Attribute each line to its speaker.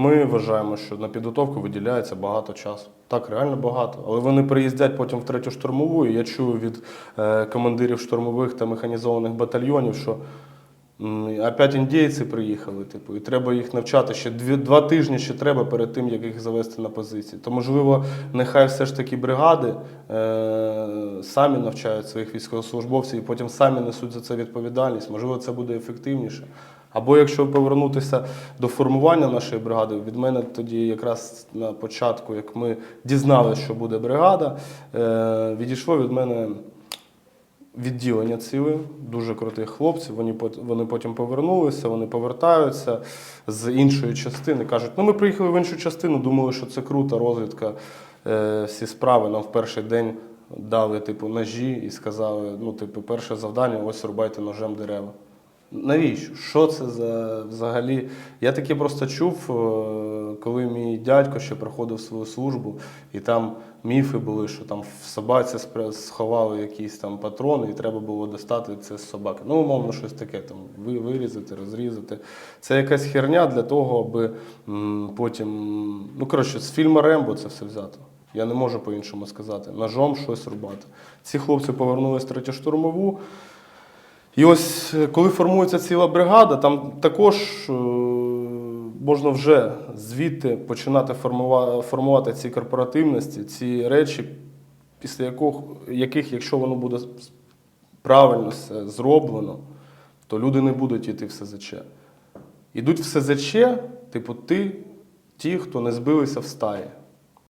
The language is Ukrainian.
Speaker 1: Ми вважаємо, що на підготовку виділяється багато часу. Так, реально багато. Але вони приїздять потім в третю штурмову. І я чую від е, командирів штурмових та механізованих батальйонів, що опять індійці приїхали, типу, і треба їх навчати ще дві, два тижні ще треба перед тим, як їх завести на позиції. То, можливо, нехай все ж таки бригади е, самі навчають своїх військовослужбовців і потім самі несуть за це відповідальність. Можливо, це буде ефективніше. Або якщо повернутися до формування нашої бригади, від мене тоді якраз на початку, як ми дізналися, що буде бригада, е, відійшло від мене відділення ціле, дуже крутих хлопців. Вони, вони потім повернулися, вони повертаються з іншої частини. Кажуть, ну ми приїхали в іншу частину, думали, що це крута розвідка. Е, всі справи нам в перший день дали типу, ножі і сказали: ну, типу, перше завдання ось рубайте ножем дерева. Навіщо? Що це за взагалі? Я таке просто чув, е, коли мій дядько ще проходив свою службу, і там міфи були, що там в собаці сховали якісь там патрони, і треба було достати це з собаки. Ну, умовно, щось таке там вирізати, розрізати. Це якась херня для того, аби потім. Ну, коротше, з фільму Рембо це все взято. Я не можу по-іншому сказати. Ножом щось рубати. Ці хлопці повернулись в третю штурмову. І ось е, коли формується ціла бригада, там також е, можна вже звідти починати формувати ці корпоративності, ці речі, після яких, яких якщо воно буде правильно все зроблено, то люди не будуть йти в СЗЧ. Ідуть в СЗЧ, типу, ти, ті, хто не збилися в стаї.